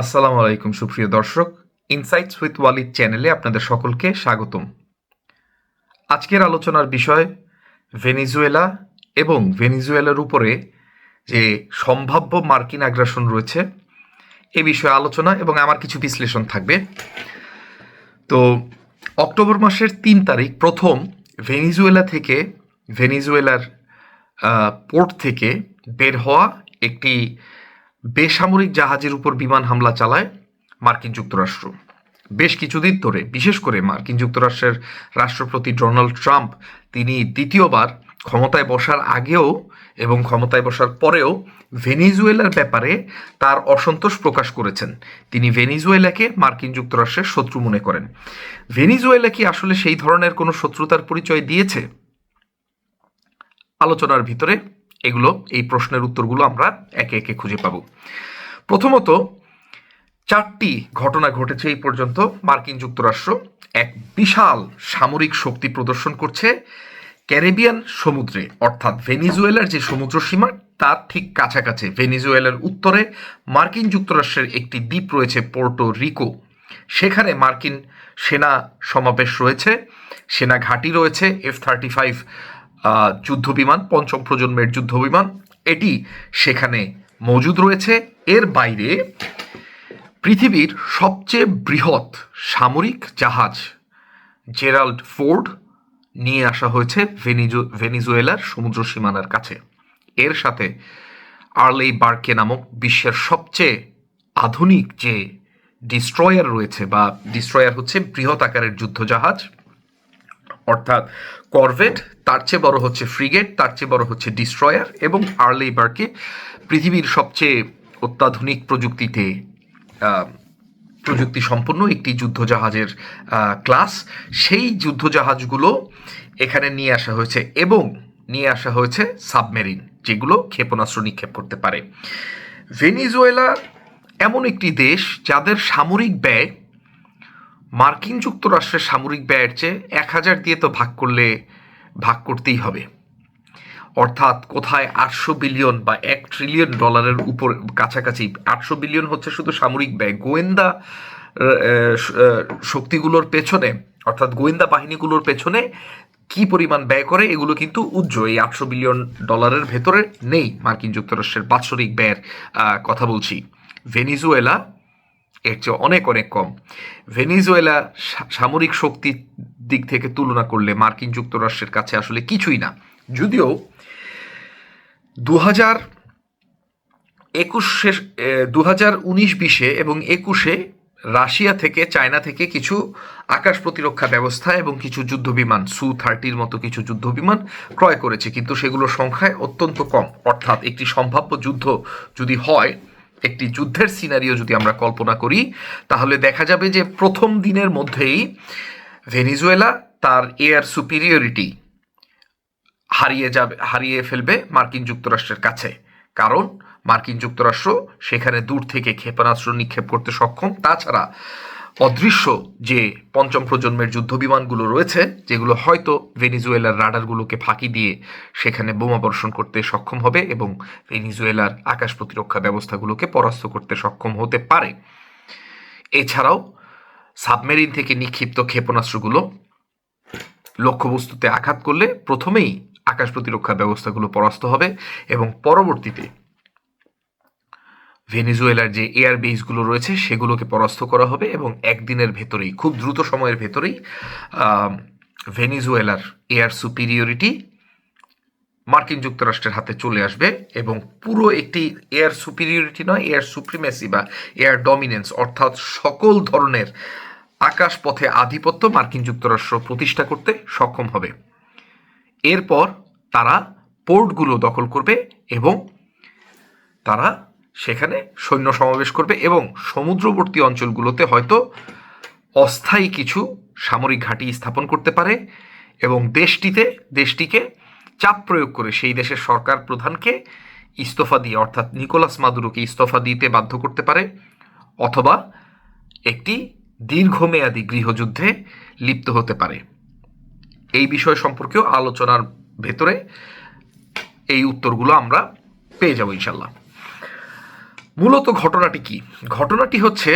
আসসালামু আলাইকুম, সুপ্রিয় দর্শক। ইনসাইটস উইথ ওয়ালিদ চ্যানেলে আপনাদের সকলকে স্বাগতম। আজকের আলোচনার বিষয়, ভেনিজুয়েলা এবং ভেনিজুয়েলার উপরে যে সম্ভাব্য মার্কিন আগ্রাসন রয়েছে, এ বিষয়ে আলোচনা এবং আমার কিছু বিশ্লেষণ থাকবে। তো, অক্টোবর মাসের তিন তারিখ প্রথম ভেনিজুয়েলা থেকে, ভেনিজুয়েলার পোর্ট থেকে বের হওয়া একটি বেসামরিক জাহাজের উপর বিমান হামলা চালায় মার্কিন যুক্তরাষ্ট্র। বেশ কিছুদিন ধরে, বিশেষ করে মার্কিন যুক্তরাষ্ট্রের রাষ্ট্রপতি ডোনাল্ড ট্রাম্প, তিনি দ্বিতীয়বার ক্ষমতায় বসার আগেও এবং ক্ষমতায় বসার পরেও ভেনিজুয়েলার ব্যাপারে তার অসন্তোষ প্রকাশ করেছেন। তিনি ভেনিজুয়েলাকে মার্কিন যুক্তরাষ্ট্রের শত্রু মনে করেন। ভেনিজুয়েলা কি আসলে সেই ধরনের কোনো শত্রুতার পরিচয় দিয়েছে? আলোচনার ভিতরে এগুলো, এই প্রশ্নের উত্তরগুলো আমরা একে একে খুঁজে পাব। প্রথমত, চারটি ঘটনা ঘটেছে এই পর্যন্ত। মার্কিন যুক্তরাষ্ট্র এক বিশাল সামরিক শক্তি প্রদর্শন করছে ক্যারিবিয়ান সমুদ্রে, অর্থাৎ ভেনিজুয়েলার যে সমুদ্র সীমা, তার ঠিক কাছাকাছি। ভেনিজুয়েলার উত্তরে মার্কিন যুক্তরাষ্ট্রের একটি দ্বীপ রয়েছে পোর্টো রিকো। সেখানে মার্কিন সেনা সমাবেশ রয়েছে সেনা ঘাঁটি রয়েছে, এফ থার্টি ফাইভ যুদ্ধ বিমান পঞ্চম প্রজন্মের যুদ্ধ বিমান এটি সেখানে মজুদ রয়েছে। এর বাইরে পৃথিবীর সবচেয়ে বৃহৎ সামরিক জাহাজ জেরাল্ড ফোর্ড নিয়ে আসা হয়েছে ভেনিজু, ভেনিজুয়েলার সমুদ্র সীমানার কাছে। এর সাথে আর্লেই বার্কে নামক বিশ্বের সবচেয়ে আধুনিক যে ডিস্ট্রয়ার রয়েছে বা ডিস্ট্রয়ার হচ্ছে বৃহৎ আকারের যুদ্ধজাহাজ, অর্থাৎ করভেট তার চেয়ে বড় হচ্ছে ফ্রিগেট তার চেয়ে বড় হচ্ছে ডিস্ট্রয়ার এবং আর্লি বার্কে পৃথিবীর সবচেয়ে অত্যাধুনিক প্রযুক্তিতে প্রযুক্তি সম্পন্ন একটি যুদ্ধজাহাজের ক্লাস সেই যুদ্ধজাহাজগুলো এখানে নিয়ে আসা হয়েছে এবং নিয়ে আসা হয়েছে সাবমেরিন যেগুলো ক্ষেপণাস্ত্র নিক্ষেপ করতে পারে। ভেনিজুয়েলা এমন একটি দেশ যাদের সামরিক ব্যয়, মার্কিন যুক্তরাষ্ট্রের সামরিক ব্যয়ের চেয়ে এক হাজার দিয়ে তো ভাগ করলে ভাগ করতেই হবে। অর্থাৎ কোথায় আটশো বিলিয়ন বা এক ট্রিলিয়ন ডলারের উপর কাছাকাছি, আটশো বিলিয়ন হচ্ছে শুধু সামরিক ব্যয়। গোয়েন্দা শক্তিগুলোর পেছনে, অর্থাৎ গোয়েন্দা বাহিনীগুলোর পেছনে কি পরিমাণ ব্যয় করে, এগুলো কিন্তু উজ্জ্ব এই আটশো বিলিয়ন ডলারের ভেতরে নেই মার্কিন যুক্তরাষ্ট্রের বাৎসরিক ব্যয়ের কথা বলছি। ভেনিজুয়েলা, এর চেয়ে অনেক অনেক কম। ভেনিজুয়েলা সামরিক শক্তির দিক থেকে তুলনা করলে মার্কিন যুক্তরাষ্ট্রের কাছে আসলে কিছুই না। যদিও দু হাজার একুশে দু হাজার উনিশ বিশে এবং একুশে রাশিয়া থেকে চায়না থেকে কিছু আকাশ প্রতিরক্ষা ব্যবস্থা এবং কিছু যুদ্ধ বিমান সু থার্টির মতো কিছু যুদ্ধ বিমান ক্রয় করেছে। কিন্তু সেগুলোর সংখ্যায় অত্যন্ত কম। অর্থাৎ একটি সম্ভাব্য যুদ্ধ যদি হয়, একটি যুদ্ধের সিনারিও যদি আমরা কল্পনা করি, তাহলে দেখা যাবে যে প্রথম দিনের মধ্যেই ভেনিজুয়েলা তার এয়ার সুপিরিয়রিটি হারিয়ে যাবে, হারিয়ে ফেলবে মার্কিন যুক্তরাষ্ট্রের কাছে। কারণ মার্কিন যুক্তরাষ্ট্র সেখানে দূর থেকে ক্ষেপণাস্ত্র নিক্ষেপ করতে সক্ষম। তাছাড়া অদৃশ্য যে পঞ্চম প্রজন্মের যুদ্ধ বিমানগুলো রয়েছে, যেগুলো হয়তো ভেনিজুয়েলার রাডারগুলোকে ফাঁকি দিয়ে সেখানে বোমা বর্ষণ করতে সক্ষম হবে এবং ভেনিজুয়েলার আকাশ প্রতিরক্ষা ব্যবস্থাগুলোকে পরাস্ত করতে সক্ষম হতে পারে। এছাড়াও সাবমেরিন থেকে নিক্ষিপ্ত ক্ষেপণাস্ত্রগুলো লক্ষ্যবস্তুতে আঘাত করলে প্রথমেই আকাশ প্রতিরক্ষা ব্যবস্থাগুলো পরাস্ত হবে এবং পরবর্তীতে ভেনিজুয়েলার যে এয়ার বেসগুলো রয়েছে, সেগুলোকে পরাস্ত করা হবে এবং একদিনের ভেতরেই, খুব দ্রুত সময়ের ভেতরেই ভেনিজুয়েলার এয়ার সুপিরিয়রিটি মার্কিন যুক্তরাষ্ট্রের হাতে চলে আসবে এবং পুরো একটি এয়ার সুপিরিয়রিটি নয়, এয়ার সুপ্রিমেসি বা এয়ার ডমিনেন্স অর্থাৎ সকল ধরনের আকাশ পথে আধিপত্য মার্কিন যুক্তরাষ্ট্র প্রতিষ্ঠা করতে সক্ষম হবে। এরপর তারা পোর্টগুলো দখল করবে এবং তারা সেখানে সৈন্য সমাবেশ করবে এবং সমুদ্রবর্তী অঞ্চলগুলোতে হয়তো অস্থায়ী কিছু সামরিক ঘাঁটি স্থাপন করতে পারে এবং দেশটিতে, দেশটিকে চাপ প্রয়োগ করে সেই দেশের সরকার প্রধানকে ইস্তফা দিয়ে, অর্থাৎ নিকোলাস মাদুরোকে ইস্তফা দিতে বাধ্য করতে পারে, অথবা একটি দীর্ঘমেয়াদী গৃহযুদ্ধে লিপ্ত হতে পারে। এই বিষয় সম্পর্কেও আলোচনার ভেতরে এই উত্তরগুলো আমরা পেয়ে যাব ইনশাল্লাহ মূলত ঘটনাটি কি? ঘটনাটি হচ্ছে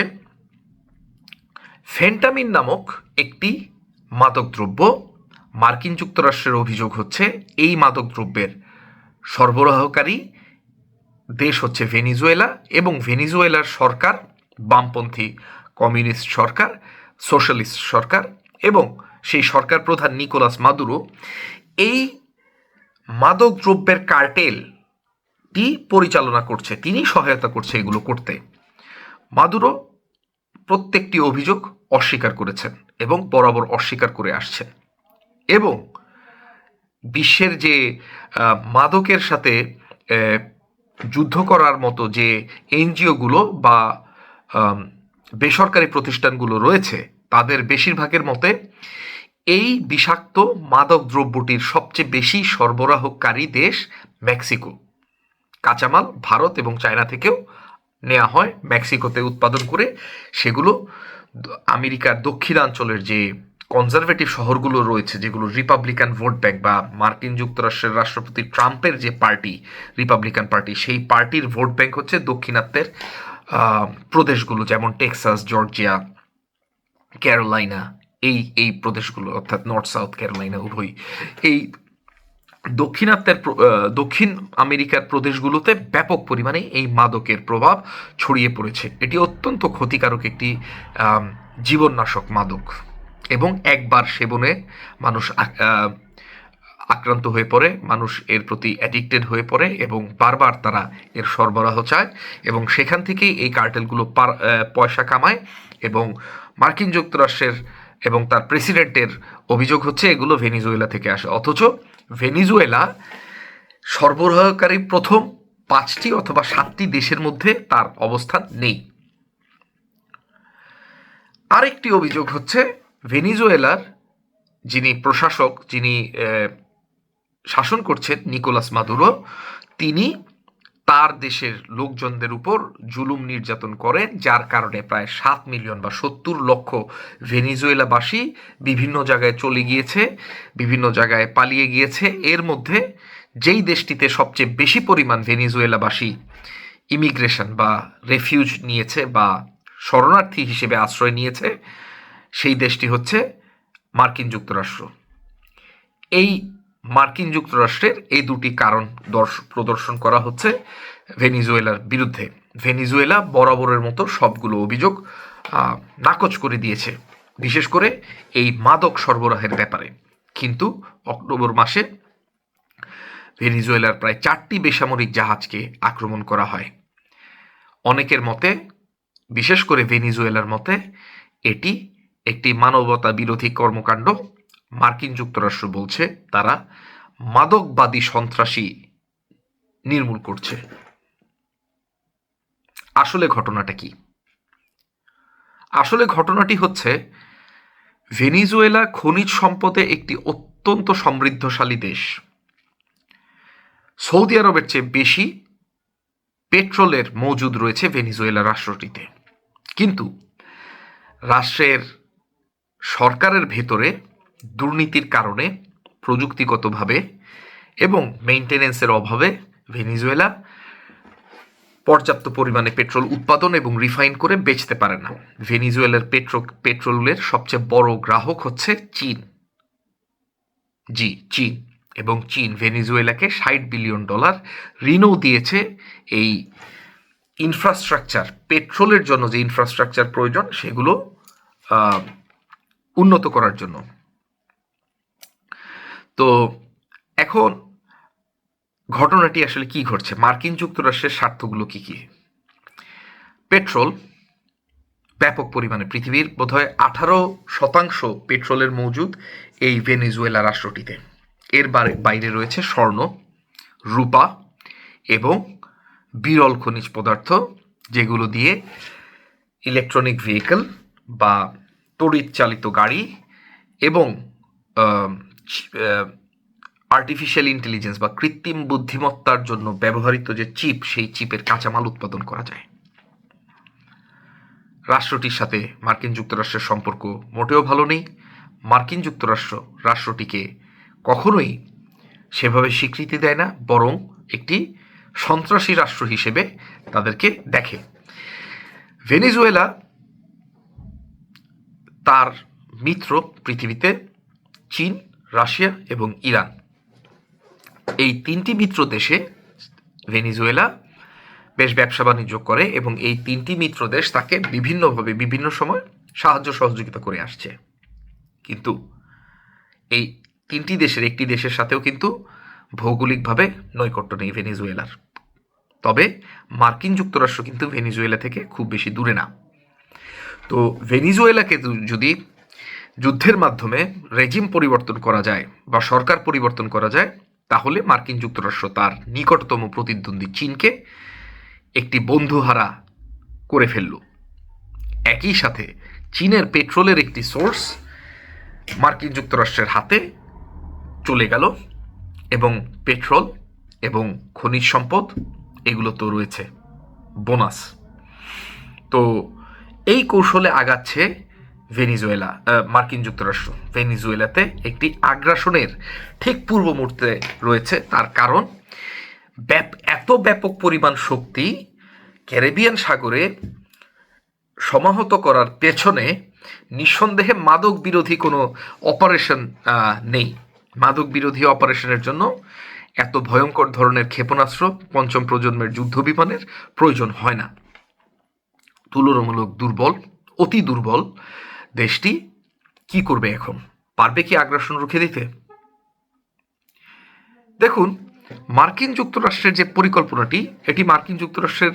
ফেন্টামিন নামক একটি মাদকদ্রব্য মার্কিন যুক্তরাষ্ট্রের অভিযোগ হচ্ছে, এই মাদকদ্রব্যের সরবরাহকারী দেশ হচ্ছে ভেনিজুয়েলা এবং ভেনিজুয়েলার সরকার বামপন্থী কমিউনিস্ট সরকার, সোশ্যালিস্ট সরকার এবং সেই সরকার প্রধান নিকোলাস মাদুরো, এই মাদক দ্রব্যের কার্টেলটি পরিচালনা করছে তিনি সহায়তা করছে এগুলো করতে। মাদুরো প্রত্যেকটি অভিযোগ অস্বীকার করেছেন এবং বরাবর অস্বীকার করে আসছেন। এবং বিশ্বের যে মাদকের সাথে যুদ্ধ করার মতো যে এনজিওগুলো বা বেসরকারি প্রতিষ্ঠানগুলো রয়েছে, তাদের বেশিরভাগের মতে এই বিষাক্ত মাদক দ্রব্যটির সবচেয়ে বেশি সরবরাহকারী দেশ মেক্সিকো। কাঁচামাল ভারত এবং চায়না থেকেও নেওয়া হয় মেক্সিকোতে উৎপাদন করে। সেগুলো আমেরিকার দক্ষিণাঞ্চলের যে কনজারভেটিভ শহরগুলো রয়েছে, যেগুলো রিপাবলিকান ভোট ব্যাংক বা মার্কিন যুক্তরাষ্ট্রের রাষ্ট্রপতি ট্রাম্পের যে পার্টি রিপাবলিকান পার্টি সেই পার্টির ভোট ব্যাংক হচ্ছে দক্ষিণাত্যের প্রদেশগুলো, যেমন টেক্সাস জর্জিয়া ক্যারোলাইনা এই এই প্রদেশগুলো, অর্থাৎ নর্থ সাউথ ক্যারোলাইনা উভয়। এই দক্ষিণাত্যের দক্ষিণ আমেরিকার প্রদেশগুলোতে ব্যাপক পরিমাণে এই মাদকের প্রভাব ছড়িয়ে পড়েছে। এটি অত্যন্ত ক্ষতিকারক একটি জীবননাশক মাদক। এবং একবার সেবনে মানুষ আক্রান্ত হয়ে পড়ে, মানুষ এর প্রতি অ্যাডিক্টেড হয়ে পড়ে এবং বারবার তারা এর সরবরাহ চায় এবং সেখান থেকেই এই কার্টেলগুলো পয়সা কামায় এবং মার্কিন যুক্তরাষ্ট্রের এবং তার প্রেসিডেন্টের অভিযোগ হচ্ছে এগুলো ভেনিজুয়েলা থেকে আসে। অথচ ভেনিজুয়েলা সরবরাহকারী প্রথম পাঁচটি অথবা সাতটি দেশের মধ্যে তার অবস্থান নেই। আরেকটি অভিযোগ হচ্ছে ভেনিজুয়েলার যিনি প্রশাসক, যিনি শাসন করছেন নিকোলাস মাদুরো, তিনি তার দেশের লোকজনদের উপর জুলুম নির্যাতন করেন, যার কারণে প্রায় সাত মিলিয়ন বা সত্তর লক্ষ ভেনিজুয়েলাবাসী বিভিন্ন জায়গায় চলে গিয়েছে, বিভিন্ন জায়গায় পালিয়ে গিয়েছে। এর মধ্যে যেই দেশটিতে সবচেয়ে বেশি পরিমাণ ভেনিজুয়েলাবাসী ইমিগ্রেশন বা রেফিউজ নিয়েছে বা শরণার্থী হিসেবে আশ্রয় নিয়েছে সেই দেশটি হচ্ছে মার্কিন যুক্তরাষ্ট্র। এই মার্কিন যুক্তরাষ্ট্রের এই দুটি কারণ দর্শ- প্রদর্শন করা হচ্ছে ভেনিজুয়েলার বিরুদ্ধে। ভেনিজুয়েলা বরাবরের মতো সবগুলো অভিযোগ নাকচ করে দিয়েছে, বিশেষ করে এই মাদক সরবরাহের ব্যাপারে। কিন্তু অক্টোবর মাসে ভেনিজুয়েলার প্রায় চারটি বেসামরিক জাহাজকে আক্রমণ করা হয়। অনেকের মতে, বিশেষ করে ভেনিজুয়েলার মতে, এটি একটি মানবতা বিরোধী কর্মকাণ্ড মার্কিন যুক্তরাষ্ট্র বলছে তারা মাদকবাদী সন্ত্রাসী নির্মূল করছে। আসলে ঘটনাটা কি? আসলে ঘটনাটি হচ্ছে ভেনিজুয়েলা খনিজ সম্পদে একটি অত্যন্ত সমৃদ্ধশালী দেশ। সৌদি আরবের চেয়ে বেশি পেট্রোলের মজুদ রয়েছে ভেনিজুয়েলা রাষ্ট্রটিতে। কিন্তু রাষ্ট্রের সরকারের ভেতরে দুর্নীতির কারণে প্রযুক্তিগতভাবে এবং মেইনটেনেন্সের অভাবে ভেনিজুয়েলা পর্যাপ্ত পরিমাণে পেট্রোল উৎপাদন এবং রিফাইন করে বেচতে পারে না। ভেনিজুয়েলার পেট্রো, পেট্রোলের সবচেয়ে বড় গ্রাহক হচ্ছে চীন। জি, চীন। এবং চীন ভেনিজুয়েলাকে ষাট বিলিয়ন ডলার ঋণও দিয়েছে এই ইনফ্রাস্ট্রাকচার পেট্রোলের জন্য যে ইনফ্রাস্ট্রাকচার প্রয়োজন, সেগুলো উন্নত করার জন্য। তো এখন ঘটনাটি আসলে কি ঘটছে? মার্কিন যুক্তরাষ্ট্রের স্বার্থগুলো কি কি? পেট্রোল ব্যাপক পরিমাণে পৃথিবীর বোধহয় আঠারো শতাংশ পেট্রোলের মজুদ এই ভেনেজুয়েলা রাষ্ট্রটিতে। এর বাইরে রয়েছে স্বর্ণ, রূপা এবং বিরল খনিজ পদার্থ যেগুলো দিয়ে ইলেকট্রনিক ভেহিকল বা তড়িৎ চালিত গাড়ি এবং আর্টিফিশিয়াল ইন্টেলিজেন্স বা কৃত্রিম বুদ্ধিমত্তার জন্য ব্যবহৃত যে চিপ, সেই চিপের কাঁচামাল উৎপাদন করা যায়। রাষ্ট্রটির সাথে মার্কিন যুক্তরাষ্ট্রের সম্পর্ক মোটেও ভালো নেই। মার্কিন যুক্তরাষ্ট্র, রাষ্ট্রটিকে কখনোই সেভাবে স্বীকৃতি দেয় না, বরং একটি সন্ত্রাসী রাষ্ট্র হিসেবে তাদেরকে দেখে। ভেনিজুয়েলা তার মিত্র পৃথিবীতে চীন, রাশিয়া এবং ইরান। এই তিনটি মিত্র দেশে ভেনিজুয়েলা বেশ ব্যবসা বাণিজ্য করে এবং এই তিনটি মিত্র দেশ তাকে বিভিন্নভাবে বিভিন্ন সময় সাহায্য সহযোগিতা করে আসছে। কিন্তু এই তিনটি দেশের একটি দেশের সাথেও কিন্তু ভৌগোলিকভাবে নৈকট্য নেই ভেনিজুয়েলার। তবে মার্কিন যুক্তরাষ্ট্র কিন্তু ভেনিজুয়েলা থেকে খুব বেশি দূরে না। তো ভেনিজুয়েলাকে যদি যুদ্ধের মাধ্যমে রেজিম পরিবর্তন করা যায় বা সরকার পরিবর্তন করা যায়, তাহলে মার্কিন যুক্তরাষ্ট্র তার নিকটতম প্রতিদ্বন্দ্বী চীনকে একটি বন্ধুহারা করে ফেলল। একই সাথে চীনের পেট্রোলের একটি সোর্স মার্কিন যুক্তরাষ্ট্রের হাতে চলে গেল এবং পেট্রোল এবং খনিজ সম্পদ, এগুলো তো রয়েছে। বোনাস। তো এই কৌশলে আগাচ্ছে ভেনিজুয়েলা মার্কিন যুক্তরাষ্ট্র। ভেনিজুয়েলাতে একটি আগ্রাসনের ঠিক পূর্ব মুহূর্তে রয়েছে, তার কারণ এত ব্যাপক পরিমাণ শক্তি ক্যারিবিয়ান সাগরে সমাহত করার পেছনে নিঃসন্দেহে মাদক বিরোধী কোনো অপারেশন নেই। মাদক বিরোধী অপারেশনের জন্য এত ভয়ঙ্কর ধরনের ক্ষেপণাস্ত্র পঞ্চম প্রজন্মের যুদ্ধ বিমানের প্রয়োজন হয় না। তুলনামূলক দুর্বল, অতি দুর্বল দেশটি কি করবে এখন? পারবে কি আগ্রাসন রুখে দিতে? দেখুন, মার্কিন যুক্তরাষ্ট্রের যে পরিকল্পনাটি, এটি মার্কিন যুক্তরাষ্ট্রের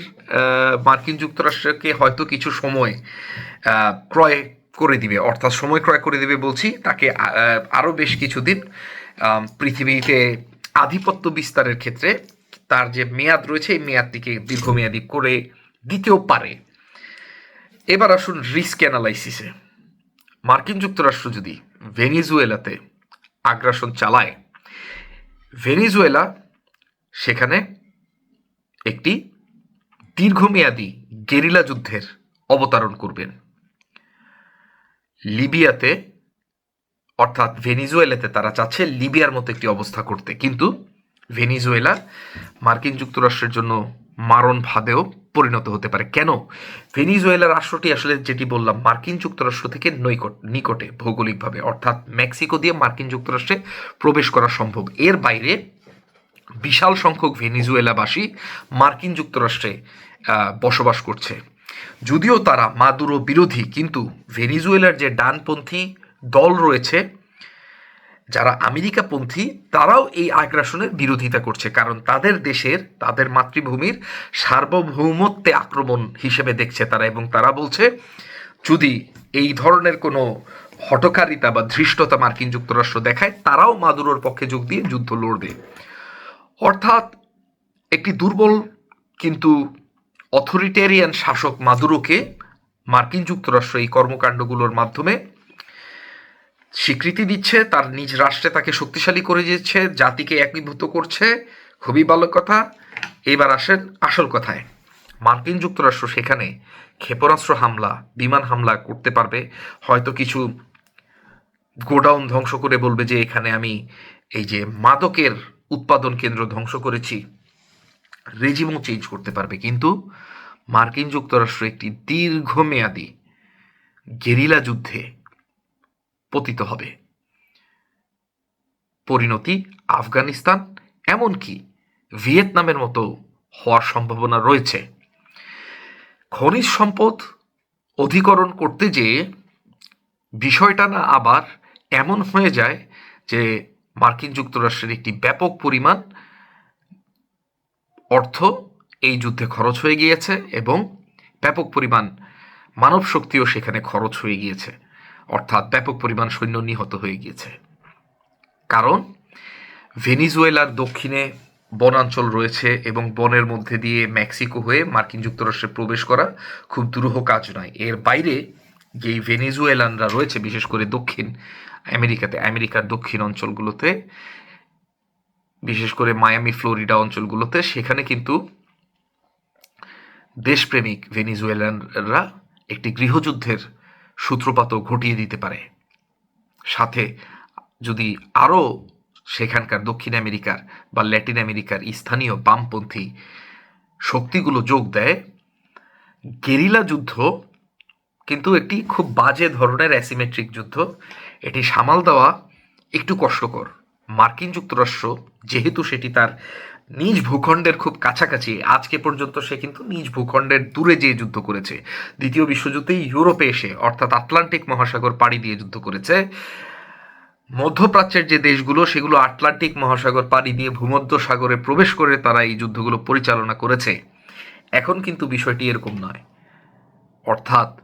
মার্কিন যুক্তরাষ্ট্রকে হয়তো কিছু সময় ক্রয় করে দিবে, অর্থাৎ সময় ক্রয় করে দিবে বলছি, তাকে আরও বেশ কিছুদিন পৃথিবীতে আধিপত্য বিস্তারের ক্ষেত্রে তার যে মেয়াদ রয়েছে, এই মেয়াদটিকে দীর্ঘমেয়াদী করে দিতেও পারে। এবার আসুন রিস্ক অ্যানালাইসিসে মার্কিন যুক্তরাষ্ট্র যদি ভেনিজুয়েলাতে আগ্রাসন চালায়, ভেনিজুয়েলা সেখানে একটি দীর্ঘমেয়াদী গেরিলা যুদ্ধের অবতারণ করবেন। লিবিয়াতে, অর্থাৎ ভেনিজুয়েলাতে তারা চাচ্ছে লিবিয়ার মতো একটি অবস্থা করতে। কিন্তু ভেনিজুয়েলা মার্কিন যুক্তরাষ্ট্রের জন্য মারণ ফাঁদেও পরিণত হতে পারে। কেন? ভেনিজুয়েলা রাষ্ট্রটি আসলে যেটি বললাম, মার্কিন যুক্তরাষ্ট্র থেকে নৈকট, নিকটে ভৌগোলিকভাবে, অর্থাৎ মেক্সিকো দিয়ে মার্কিন যুক্তরাষ্ট্রে প্রবেশ করা সম্ভব। এর বাইরে বিশাল সংখ্যক ভেনিজুয়েলাবাসী মার্কিন যুক্তরাষ্ট্রে বসবাস করছে। যদিও তারা মাদুরো বিরোধী, কিন্তু ভেনিজুয়েলার যে ডানপন্থী দল রয়েছে যারা আমেরিকাপন্থী, তারাও এই আগ্রাসনের বিরোধিতা করছে। কারণ তাদের দেশের, তাদের মাতৃভূমির সার্বভৌমত্বে আক্রমণ হিসেবে দেখছে তারা এবং তারা বলছে, যদি এই ধরনের কোনো হটকারিতা বা ধৃষ্টতা মার্কিন যুক্তরাষ্ট্র দেখায়, তারাও মাদুরোর পক্ষে যোগ দিয়ে যুদ্ধ লড়বে। অর্থাৎ একটি দুর্বল কিন্তু অথরিটেরিয়ান শাসক মাদুরোকে মার্কিন যুক্তরাষ্ট্র এই কর্মকাণ্ডগুলোর মাধ্যমে স্বীকৃতি দিচ্ছে, তার নিজ রাষ্ট্রে তাকে শক্তিশালী করে দিচ্ছে জাতিকে একীভূত করছে, খুবই ভালো কথা। এবার আসেন আসল কথায়। মার্কিন যুক্তরাষ্ট্র সেখানে ক্ষেপণাস্ত্র হামলা, বিমান হামলা করতে পারবে। হয়তো কিছু গোডাউন ধ্বংস করে বলবে যে, এখানে আমি এই যে মাদকের উৎপাদন কেন্দ্র ধ্বংস করেছি, রেজিমও চেঞ্জ করতে পারবে। কিন্তু মার্কিন যুক্তরাষ্ট্র একটি দীর্ঘমেয়াদী গেরিলা যুদ্ধে পতিত হবে। পরিণতি আফগানিস্তান, এমনকি ভিয়েতনামের মতো হওয়ার সম্ভাবনা রয়েছে। খনিজ সম্পদ অধিকরণ করতে যেয়ে বিষয়টা না আবার এমন হয়ে যায় যে মার্কিন যুক্তরাষ্ট্রের একটি ব্যাপক পরিমাণ অর্থ এই যুদ্ধে খরচ হয়ে গিয়েছে এবং ব্যাপক পরিমাণ মানব শক্তিও সেখানে খরচ হয়ে গিয়েছে। অর্থাৎ ব্যাপক পরিমাণ সৈন্য নিহত হয়ে গিয়েছে। কারণ ভেনিজুয়েলার দক্ষিণে বনাঞ্চল রয়েছে এবং বনের মধ্যে দিয়ে মেক্সিকো হয়ে মার্কিন যুক্তরাষ্ট্রে প্রবেশ করা খুব দুরূহ কাজ নয়। এর বাইরে যে ভেনিজুয়েলানরা রয়েছে, বিশেষ করে দক্ষিণ আমেরিকাতে, আমেরিকার দক্ষিণ অঞ্চলগুলোতে, বিশেষ করে মায়ামি, ফ্লোরিডা অঞ্চলগুলোতে, সেখানে কিন্তু দেশপ্রেমিক ভেনিজুয়েলানরা একটি গৃহযুদ্ধের সূত্রপাতও ঘটিয়ে দিতে পারে। সাথে যদি আরও সেখানকার দক্ষিণ আমেরিকার বা ল্যাটিন আমেরিকার স্থানীয় বামপন্থী শক্তিগুলো যোগ দেয়, গেরিলা যুদ্ধ কিন্তু একটি খুব বাজে ধরনের অ্যাসিমেট্রিক যুদ্ধ। এটি সামাল দেওয়া একটু কষ্টকর। মার্কিন যুক্তরাষ্ট্র যেহেতু সেটি তার নিজ ভূখণ্ডের খুব কাছাকাছি। আজকে পর্যন্ত সে কিন্তু নিজ ভূখণ্ডের দূরে যেয়ে যুদ্ধ করেছে, দ্বিতীয় বিশ্বযুদ্ধে ইউরোপে এসে, অর্থাৎ আটলান্টিক মহাসাগর পাড়ি দিয়ে যুদ্ধ করেছে। মধ্যপ্রাচ্যের যে দেশগুলো, সেগুলো আটলান্টিক মহাসাগর পাড়ি দিয়ে ভূমধ্য সাগরে প্রবেশ করে তারা এই যুদ্ধগুলো পরিচালনা করেছে। এখন কিন্তু বিষয়টি এরকম নয়। অর্থাৎ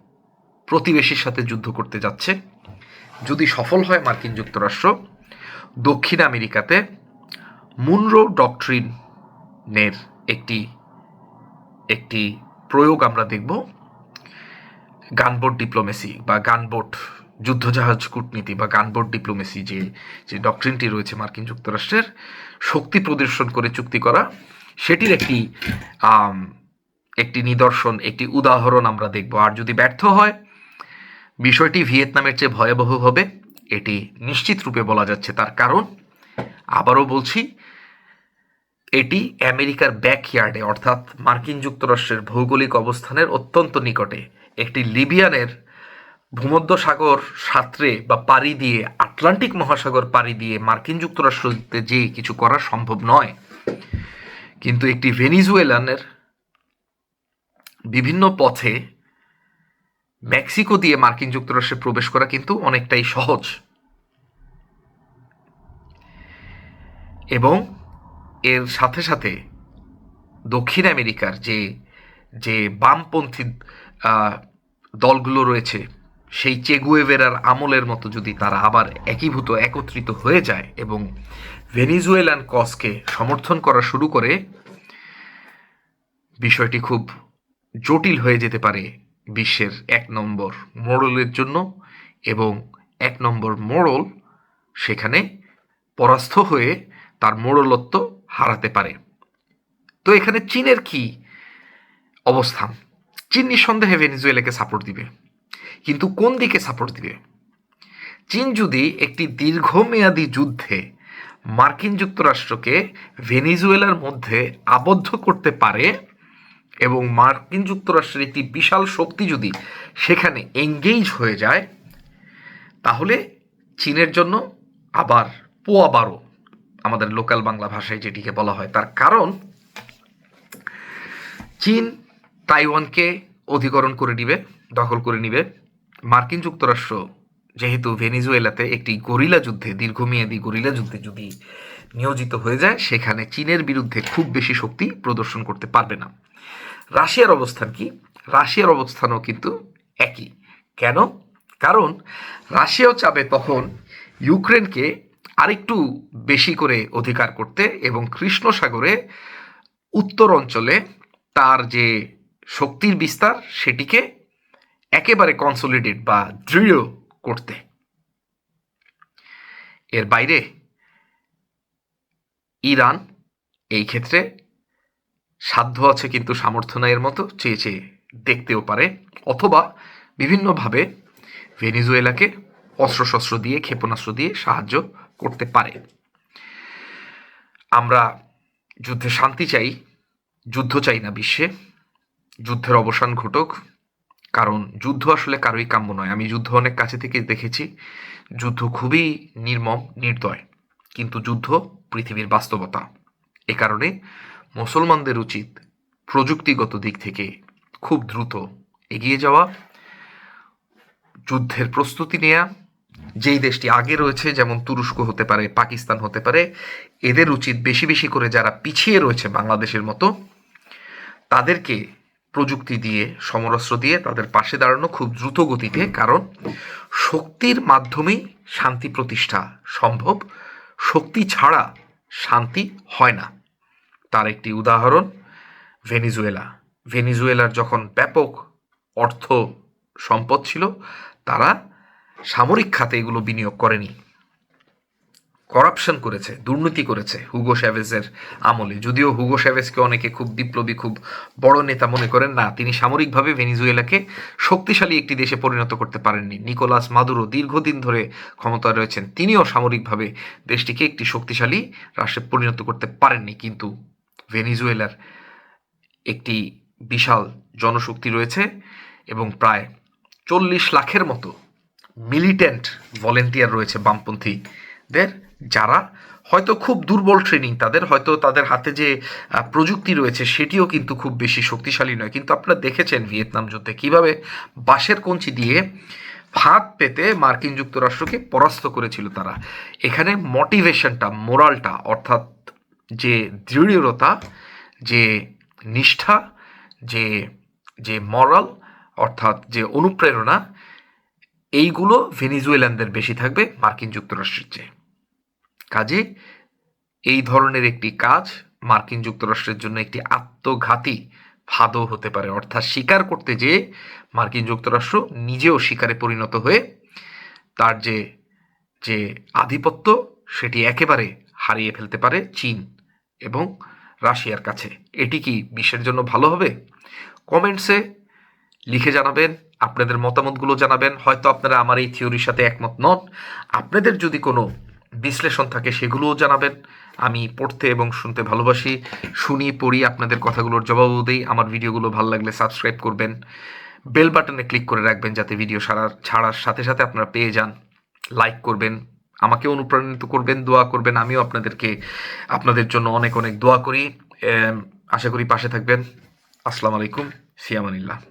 প্রতিবেশীর সাথে যুদ্ধ করতে যাচ্ছে। যদি সফল হয় মার্কিন যুক্তরাষ্ট্র, দক্ষিণ আমেরিকাতে মুনরো ডকট্রিনের একটি একটি প্রয়োগ আমরা দেখব। গানবোট ডিপ্লোমেসি বা গানবোট যুদ্ধজাহাজ কূটনীতি বা গানবোট ডিপ্লোমেসি যে যে ডকট্রিনটি রয়েছে মার্কিন যুক্তরাষ্ট্রের, শক্তি প্রদর্শন করে চুক্তি করা, সেটির একটি একটি নিদর্শন, একটি উদাহরণ আমরা দেখব। আর যদি ব্যর্থ হয়, বিষয়টি ভিয়েতনামের চেয়ে ভয়াবহ হবে, এটি নিশ্চিত রূপে বলা যাচ্ছে তার কারণ। আবারও বলছি, এটি আমেরিকার ব্যাকইয়ার্ডে, অর্থাৎ মার্কিন যুক্তরাষ্ট্রের ভৌগোলিক অবস্থানের অত্যন্ত নিকটে, একটি লিবিয়ানের ভূমধ্য সাগর সাঁতরে বা পাড়ি দিয়ে, আটলান্টিক মহাসাগর পাড়ি দিয়ে মার্কিন যুক্তরাষ্ট্রতে যে কিছু করা সম্ভব নয়। কিন্তু একটি ভেনিজুয়েলানের বিভিন্ন পথে মেক্সিকো দিয়ে মার্কিন যুক্তরাষ্ট্রে প্রবেশ করা কিন্তু অনেকটাই সহজ। এবং এর সাথে সাথে দক্ষিণ আমেরিকার যে যে বামপন্থী দলগুলো রয়েছে, সেই চেগুয়েভেরার আমলের মতো যদি তারা আবার একীভূত, একত্রিত হয়ে যায় এবং ভেনিজুয়েলান কসকে সমর্থন করা শুরু করে, বিষয়টি খুব জটিল হয়ে যেতে পারে বিশ্বের এক নম্বর মোড়লের জন্য এবং এক নম্বর মোড়ল সেখানে পরাস্ত হয়ে তার মোড়লত্ব হারাতে পারে। তো এখানে চীনের কি অবস্থান? চীন নিঃসন্দেহে ভেনিজুয়েলাকে সাপোর্ট দিবে। কিন্তু কোন দিকে সাপোর্ট দিবে? চীন যদি একটি দীর্ঘমেয়াদী যুদ্ধে মার্কিন যুক্তরাষ্ট্রকে ভেনিজুয়েলার মধ্যে আবদ্ধ করতে পারে এবং মার্কিন যুক্তরাষ্ট্রের একটি বিশাল শক্তি যদি সেখানে এঙ্গেজ হয়ে যায়, তাহলে চীনের জন্য আবার পোয়া বারো আমাদের লোকাল বাংলা ভাষায় যেটিকে বলা হয়। তার কারণ, চীন তাইওয়ানকে অধিকরণ করে নিবে, দখল করে নিবে। মার্কিন যুক্তরাষ্ট্র, যেহেতু ভেনিজুয়েলাতে একটি গরিলা যুদ্ধে, দীর্ঘমেয়াদী গরিলা যুদ্ধে যদি নিয়োজিত হয়ে যায়, সেখানে চীনের বিরুদ্ধে খুব বেশি শক্তি প্রদর্শন করতে পারবে না। রাশিয়ার অবস্থান কি? রাশিয়ার অবস্থানও কিন্তু একই। কেন? কারণ, রাশিয়াও চাবে তখন ইউক্রেনকে আরেকটু বেশি করে অধিকার করতে এবং কৃষ্ণ সাগরে উত্তর অঞ্চলে তার যে শক্তির বিস্তার সেটিকে একেবারে কনসোলিডেট বা দৃঢ় করতে। এর বাইরে ইরান এই ক্ষেত্রে সাধ্য আছে কিন্তু সামর্থ্য নাই এর মতো, চেয়ে চেয়ে দেখতেও পারে। অথবা বিভিন্নভাবে ভেনিজুয়েলাকে অস্ত্রশস্ত্র দিয়ে, ক্ষেপণাস্ত্র দিয়ে সাহায্য করতে পারে। আমরা যুদ্ধে শান্তি চাই, যুদ্ধ চাই না বিশ্বে। যুদ্ধের অবসান ঘটুক, কারণ যুদ্ধ আসলে কারোই কাম্য নয়। আমি যুদ্ধ অনেক কাছে থেকে দেখেছি, যুদ্ধ খুবই নির্মম, নির্দয়। কিন্তু যুদ্ধ পৃথিবীর বাস্তবতা। এ কারণে মুসলমানদের উচিত প্রযুক্তিগত দিক থেকে খুব দ্রুত এগিয়ে যাওয়া, যুদ্ধের প্রস্তুতি নেয়া যেই দেশটি আগে রয়েছে যেমন তুরস্ক হতে পারে পাকিস্তান হতে পারে এদের উচিত বেশি বেশি করে যারা পিছিয়ে রয়েছে বাংলাদেশের মতো তাদেরকে প্রযুক্তি দিয়ে সমরস্ত্র দিয়ে তাদের পাশে দাঁড়ানো খুব দ্রুত গতিতে কারণ শক্তির মাধ্যমেই শান্তি প্রতিষ্ঠা সম্ভব। শক্তি ছাড়া শান্তি হয় না। তার একটি উদাহরণ ভেনিজুয়েলা। ভেনিজুয়েলার যখন ব্যাপক অর্থ সম্পদ ছিল তারা সামরিক খাতে এগুলো বিনিয়োগ করেনি। করাপশন করেছে, দুর্নীতি করেছে হুগো শ্যাভেজের আমলে। যদিও হুগো শ্যাভেজকে অনেকে খুব বিপ্লবী, খুব বড় নেতা মনে করেন না, তিনি সামরিকভাবে ভেনিজুয়েলাকে শক্তিশালী একটি দেশে পরিণত করতে পারেননি। নিকোলাস মাদুরো দীর্ঘদিন ধরে ক্ষমতায় রয়েছেন, তিনিও সামরিকভাবে দেশটিকে একটি শক্তিশালী রাষ্ট্রে পরিণত করতে পারেননি, কিন্তু ভেনিজুয়েলার একটি বিশাল জনশক্তি রয়েছে এবং প্রায় চল্লিশ লাখের মতো মিলিটেন্ট ভলেন্টিয়ার রয়েছে বামপন্থীদের যারা হয়তো খুব দুর্বল ট্রেনিং তাদের হয়তো তাদের হাতে যে প্রযুক্তি রয়েছে সেটিও কিন্তু খুব বেশি শক্তিশালী নয়। কিন্তু আপনারা দেখেছেন ভিয়েতনাম যুদ্ধে কীভাবে বাঁশের কঞ্চি দিয়ে ভাত পেতে মার্কিন যুক্তরাষ্ট্রকে পরাস্ত করেছিল তারা। এখানে মোটিভেশনটা মোরালটা অর্থাৎ যে দৃঢ়তা, যে নিষ্ঠা, যে যে মরাল অর্থাৎ যে অনুপ্রেরণা এইগুলো ভেনিজুয়েলানদের বেশি থাকবে মার্কিন যুক্তরাষ্ট্রের চেয়ে। কাজে এই ধরনের একটি কাজ মার্কিন যুক্তরাষ্ট্রের জন্য একটি আত্মঘাতী ফাঁদও হতে পারে। অর্থাৎ স্বীকার করতে যেয়ে মার্কিন যুক্তরাষ্ট্র নিজেও শিকারে পরিণত হয়ে তার যে যে আধিপত্য সেটি একেবারে হারিয়ে ফেলতে পারে চীন এবং রাশিয়ার কাছে। এটি কি বিশ্বের জন্য ভালো হবে? কমেন্টসে লিখে জানাবেন আপনাদের মতামতগুলো জানাবেন। হয়তো আপনারা আমার এই থিওরির সাথে একমত নন। আপনাদের যদি কোনো বিশ্লেষণ থাকে সেগুলোও জানাবেন। আমি পড়তে এবং শুনতে ভালোবাসি। শুনি, পড়ি, আপনাদের কথাগুলোর জবাবও দিই। আমার ভিডিওগুলো ভালো লাগলে সাবস্ক্রাইব করবেন। বেল বাটনে ক্লিক করে রাখবেন যাতে ভিডিও সারার ছাড়ার সাথে সাথে আপনারা পেয়ে যান। লাইক করবেন, আমাকে অনুপ্রাণিত করবেন, দোয়া করবেন। আমিও আপনাদেরকে, আপনাদের জন্য অনেক অনেক দোয়া করি। আশা করি পাশে থাকবেন। আসসালামু আলাইকুম, ফিয়ামানিল্লাহ।